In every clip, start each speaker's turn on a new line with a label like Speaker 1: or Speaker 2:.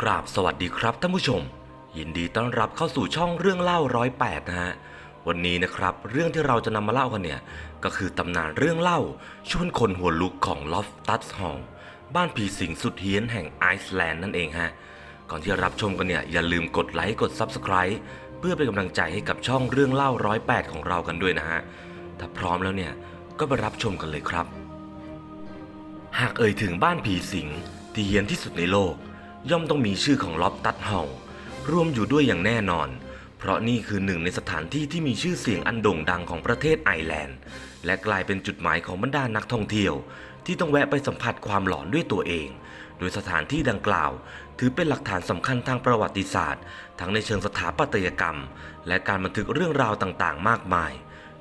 Speaker 1: กราบสวัสดีครับท่านผู้ชม ยินดีต้อนรับเข้าสู่ช่องเรื่องเล่าร้อยแปดนะฮะวันนี้นะครับเรื่องที่เราจะนำมาเล่ากันเนี่ยก็คือตำนานเรื่องเล่าชวนคนหัวลุกของลอฟตัสฮอลบ้านผีสิงสุดเฮี้ยนแห่งไอซ์แลนด์นั่นเองฮะก่อนที่จะรับชมกันเนี่ยอย่าลืมกดไลค์กด Subscribe เพื่อเป็นกำลังใจให้กับช่องเรื่องเล่าร้อยแปดของเรากันด้วยนะฮะถ้าพร้อมแล้วเนี่ยก็ไปรับชมกันเลยครับ หากเอ่ยถึงบ้านผีสิงที่เฮี้ยนที่สุดในโลก ย่อมต้องมีชื่อของล็อบตัดเฮาร่วมอยู่ด้วยอย่างแน่นอน เพราะนี่คือหนึ่งในสถานที่ที่มีชื่อเสียงอันโด่งดังของประเทศไอร์แลนด์ และกลายเป็นจุดหมายของบรรดานักท่องเที่ยว ที่ต้องแวะไปสัมผัสความหลอนด้วยตัวเอง โดยสถานที่ดังกล่าว ถือเป็นหลักฐานสำคัญทางประวัติศาสตร์ ทั้งในเชิงสถาปัตยกรรม และการบันทึกเรื่องราวต่างๆ มากมาย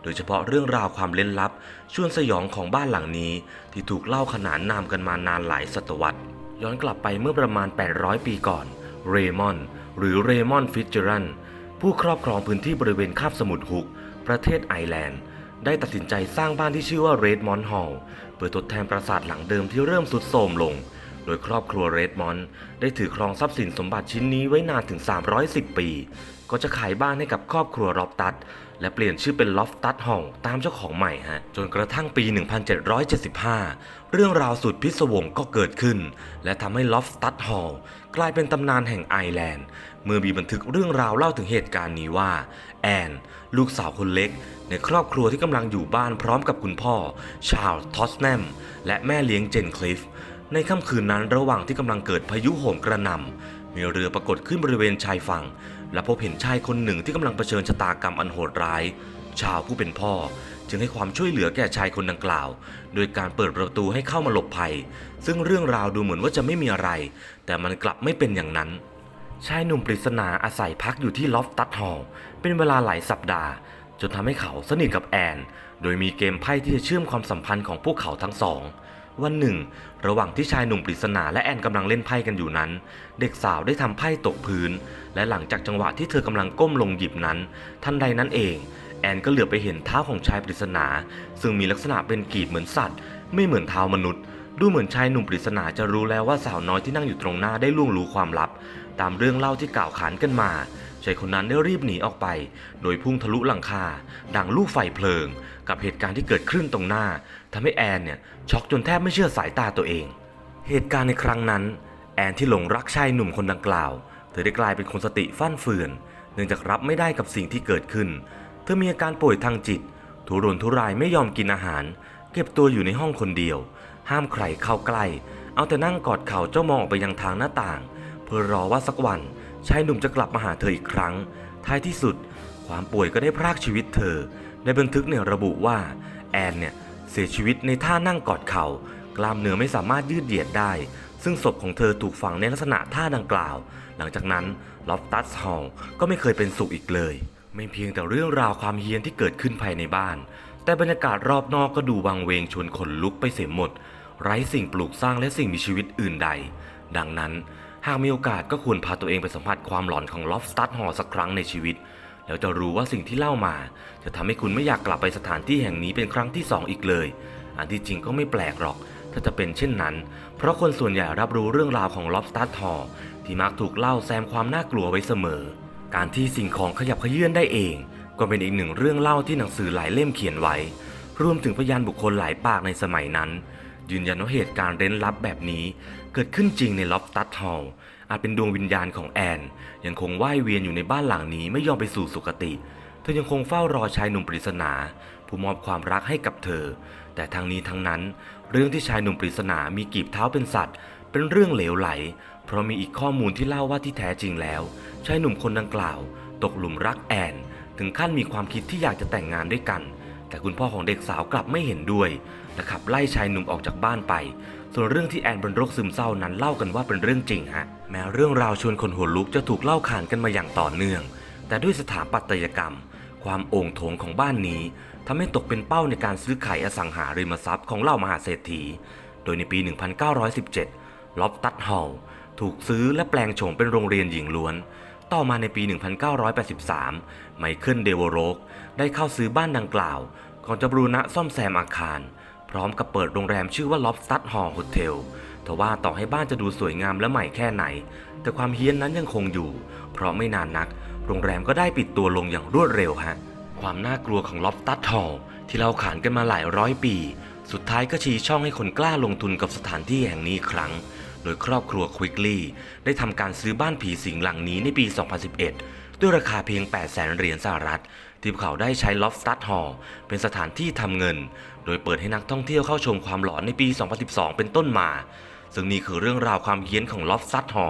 Speaker 1: โดยเฉพาะเรื่องราวความเล้นลับ ชวนสยองของบ้านหลังนี้ ที่ถูกเล่าขนานนามกันมานานหลายศตวรรษ ย้อนกลับไปเมื่อประมาณ 800 ปีก่อน เรมอนหรือเรมอนฟิตเจอรันผู้ครอบครองพื้นที่บริเวณคาบสมุทรฮุก ประเทศไอร์แลนด์ ได้ตัดสินใจสร้างบ้านที่ชื่อว่าเรดมอนด์ฮอลล์เพื่อทดแทนปราสาทหลังเดิมที่เริ่มสุดโทรมลง ดยครอบครัวเรดมอนด์ได้ถือครองทรัพย์สินสมบัติชิ้นนี้ไว้นานถึง 310 ปี ก็จะขายบ้านให้กับครอบครัวรอบตัด และเปลี่ยนชื่อเป็นลอฟตัดฮอลตามเจ้าของใหม่ฮะ จนกระทั่งปี 1775 เรื่องราวสุดพิศวงก็เกิดขึ้น และทำให้ลอฟตัดฮอลกลายเป็นตำนานแห่งไอร์แลนด์ เมื่อมีบันทึกเรื่องราวเล่าถึงเหตุการณ์นี้ว่า แอน ลูกสาวคนเล็ก ในครอบครัวที่กำลังอยู่บ้านพร้อมกับคุณพ่อ ชาลทอสแนมและแม่เลี้ยงเจนคลิฟ ในค่ำคืนนั้นระหว่างที่กำลังเกิดพายุโหมกระหน่ำมีเรือปรากฏขึ้นบริเวณชายฝั่ง และพบเห็นชายคนหนึ่งที่กำลังเผชิญชะตากรรมอันโหดร้าย ชาวผู้เป็นพ่อ จึงให้ความช่วยเหลือแก่ชายคนดังกล่าว โดยการเปิดประตูให้เข้ามาหลบภัย ซึ่งเรื่องราวดูเหมือนว่าจะไม่มีอะไร แต่มันกลับไม่เป็นอย่างนั้น ชายหนุ่มปริศนาอาศัยพักอยู่ที่ลอฟตัดฮอลเป็นเวลาหลายสัปดาห์ จนทำให้เขาสนิทกับแอน โดยมีเกมไพ่ที่จะเชื่อมความสัมพันธ์ของพวกเขาทั้งสอง วันหนึ่ง ระหว่างที่ชายหนุ่มปริศนาและแอนกำลังเล่นไพ่กันอยู่นั้น เด็กสาวได้ทำไพ่ตกพื้น และหลังจากจังหวะที่เธอกำลังก้มลงหยิบนั้น ทันใดนั้นเอง แอนก็เหลือบไปเห็นเท้าของชายปริศนา ซึ่งมีลักษณะเป็นกีบเหมือนสัตว์ ไม่เหมือนเท้ามนุษย์ ดูเหมือนชายหนุ่มปริศนาจะรู้แล้วว่าสาวน้อยที่นั่งอยู่ตรงหน้าได้ล่วงรู้ความลับ ตามเรื่องเล่าที่กล่าวขานกันมา ชายคนนั้นได้รีบหนีออกไป โดยพุ่งทะลุหลังคา ดังลูกไฟเพลิง กับเหตุการณ์ที่เกิดขึ้นตรงหน้าทำให้แอนเนี่ยช็อกจนแทบไม่เชื่อสายตาตัวเอง เหตุการณ์ในครั้งนั้น แอนที่หลงรักชายหนุ่มคนดังกล่าว เธอได้กลายเป็นคนสติฟั่นเฟือน เนื่องจากรับไม่ได้กับสิ่งที่เกิดขึ้น เธอมีอาการป่วยทางจิต ทุรนทุรายไม่ยอมกินอาหาร เก็บตัวอยู่ในห้องคนเดียว ห้ามใครเข้าใกล้ เอาแต่นั่งกอดเข่าเจ้ามองออกไปยังทางหน้าต่าง เพื่อรอว่าสักวันชายหนุ่มจะกลับมาหาเธออีกครั้ง ท้ายที่สุด ความป่วยก็ได้พรากชีวิตเธอ ในบันทึกเนี่ยระบุว่าแอนเนี่ยเสียชีวิตในท่านั่งกอดเข่ากล้ามเนื้อไม่สามารถยืดเหยียดได้ ซึ่งศพของเธอถูกฝังในลักษณะท่าดังกล่าว หลังจากนั้นลอฟตัสฮอลก็ไม่เคยเป็นสุขอีกเลย ไม่เพียงแต่เรื่องราวความเฮี้ยนที่เกิดขึ้นภายในบ้าน แต่บรรยากาศรอบนอกก็ดูวังเวงชวนขนลุกไปเสียหมด ไร้สิ่งปลูกสร้างและสิ่งมีชีวิตอื่นใด ดังนั้น หากมีโอกาสก็ควรพาตัวเองไปสัมผัสความหลอนของลอฟสตัดฮอสักครั้งในชีวิต แล้วจะรู้ว่าสิ่งที่เล่ามา จะทำให้คุณไม่อยากกลับไปสถานที่แห่งนี้เป็นครั้งที่สองอีกเลย อันที่จริงก็ไม่แปลกหรอก ถ้าจะเป็นเช่นนั้น เพราะคนส่วนใหญ่รับรู้เรื่องราวของ Lobster Hall ที่มักถูกเล่าแซมความน่ากลัวไว้เสมอ การที่สิ่งของขยับเขยื่อนได้เอง ก็เป็นอีกหนึ่งเรื่องเล่าที่หนังสือหลายเล่มเขียนไว้ รวมถึงพยานบุคคลหลายปากในสมัยนั้น ยืนยันว่าเหตุการณ์เร้นลับแบบนี้ เกิดขึ้นจริงใน Lobster Hall อาจเป็นดวงวิญญาณของแอน ยังคงว่ายเวียนอยู่ในบ้านหลังนี้ไม่ยอมไปสู่สุคติ เธอยังคงเฝ้ารอชายหนุ่มปริศนา ผู้มอบความรักให้กับเธอ แต่ทั้งนี้ทั้งนั้น เรื่องที่ชายหนุ่มปริศนามีกีบเท้าเป็นสัตว์ เป็นเรื่องเหลวไหล เพราะมีอีกข้อมูลที่เล่าว่าที่แท้จริงแล้ว ชายหนุ่มคนดังกล่าว ตกหลุมรักแอน ถึงขั้นมีความคิดที่อยากจะแต่งงานด้วยกัน แต่คุณพ่อของเด็กสาวกลับไม่เห็นด้วยและขับไล่ชายหนุ่มออกจากบ้านไป ส่วนเรื่องที่แอนเป็นโรคซึมเศร้านั้นเล่ากันว่าเป็นเรื่องจริงฮะ แม้เรื่องราวชวนคนหัวลุกจะถูกเล่าขานกันมาอย่างต่อเนื่อง แต่ด้วยสถาปัตยกรรม ความโอ่งโถงของบ้านนี้ทำให้ตกเป็นเป้าในการซื้อขายอสังหาริมทรัพย์ของเหล่ามหาเศรษฐี โดยในปี 1917 ล็อบตัดฮอลล์ถูกซื้อและแปลงโฉมเป็นโรงเรียนหญิงล้วน ต่อมาในปี 1983 ไมเคิลเดวโรกได้เข้าซื้อบ้านดังกล่าว ก่อนจะบรูณะซ่อมแซมอาคาร พร้อมกับเปิดโรงแรมชื่อว่า Lobster Hall Hotel ททว่าต่อให้บ้านจะดูสวยงามและใหม่แค่ไหน แต่ความเฮี้ยนนั้นยังคงอยู่ เพราะไม่นานนัก โรงแรมก็ได้ปิดตัวลงอย่างรวดเร็วฮะ ความน่ากลัวของล็อบสตัดฮอลที่เราขานกันมาหลายร้อยปี สุดท้ายก็ชี้ช่องให้คนกล้าลงทุนกับสถานที่แห่งนี้ครั้ง โดยครอบครัวควิกลี่ได้ทำการซื้อบ้านผีสิงหลังนี้ในปี 2011 ด้วยราคาเพียง 8 0 0แสนเหรียญสหรัฐ ที่พวกเขาได้ใช้ล็อฟสตัดฮอลเป็นสถานที่ทำเงิน โดยเปิดให้นักท่องเที่ยวเข้าชมความหลอนในปี 2012 เป็นต้นมา ซึ่งนี่คือเรื่องราวความเฮี้ยนของลอบสตัดฮอ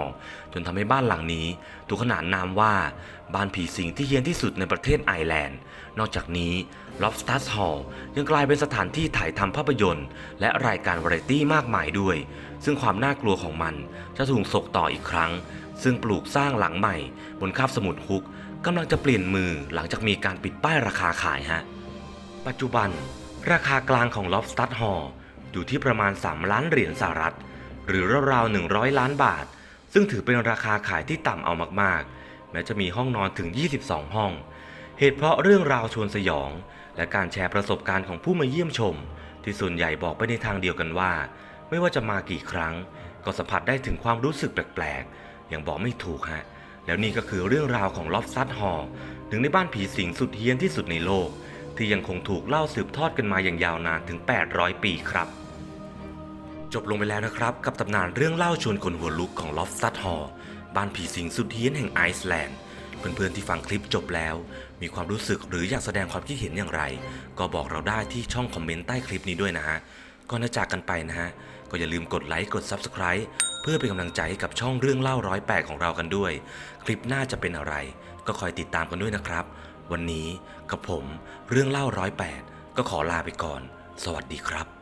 Speaker 1: จนทำให้บ้านหลังนี้ ถูกขนานนามว่าบ้านผีสิงที่เฮี้ยนที่สุดในประเทศไอร์แลนด์ นอกจากนี้ Lobsters Hall ยังกลายเป็นสถานที่ถ่ายทำภาพยนตร์ และรายการวาไรตี้มากมายด้วย ซึ่งความน่ากลัวของมันจะถูกส่งต่ออีกครั้ง ซึ่งปลูกสร้างหลังใหม่ บนคาบสมุทรฮุกกำลังจะเปลี่ยนมือหลังจากมีการปิดป้ายราคาขายฮะปัจจุบัน ราคากลางของ Lobster Hall อยู่ที่ประมาณ 3 ล้านเหรียญสหรัฐ หรือราวๆ100 ล้านบาท ซึ่งถือเป็นราคาขายที่ต่ำเอามากๆ แม้จะมีห้องนอนถึง 22 ห้อง เหตุเพราะเรื่องราวชวนสยอง และการแชร์ประสบการณ์ของผู้มาเยี่ยมชม ที่ส่วนใหญ่บอกไปในทางเดียวกันว่า ไม่ว่าจะมากี่ครั้ง ก็สัมผัสได้ถึงความรู้สึกแปลกๆอย่างบอกไม่ถูกฮะแล้วนี่ก็คือเรื่องราวของลอบซัดฮอลหนึ่งในบ้านผีสิงสุดเฮี้ยนที่สุดในโลก ที่ยังคงถูกเล่าสืบทอดกันมาอย่างยาวนานถึง 800 ปีครับ จบลงไปแล้วนะครับ กับตำนานเรื่องเล่าชวนคนหัวลุกของลอฟซัดฮอลบ้านผีสิงสุดเฮี้ยนแห่งไอซ์แลนด์ เพื่อนๆที่ฟังคลิปจบแล้ว มีความรู้สึกหรืออยากแสดงความคิดเห็นอย่างไร ก็บอกเราได้ที่ช่องคอมเมนต์ใต้คลิปนี้ด้วยนะฮะก่อนจะจากกันไปนะฮะ ก็อย่าลืมกดไลค์กด Subscribe เพื่อเป็นกำลังใจให้กับช่องเรื่องเล่าร้อยแปดของเรากันด้วย คลิปหน้าจะเป็นอะไร ก็คอยติดตามกันด้วยนะครับ วันนี้กับผมเรื่องเล่าร้อยแปดก็ขอลาไปก่อน สวัสดีครับ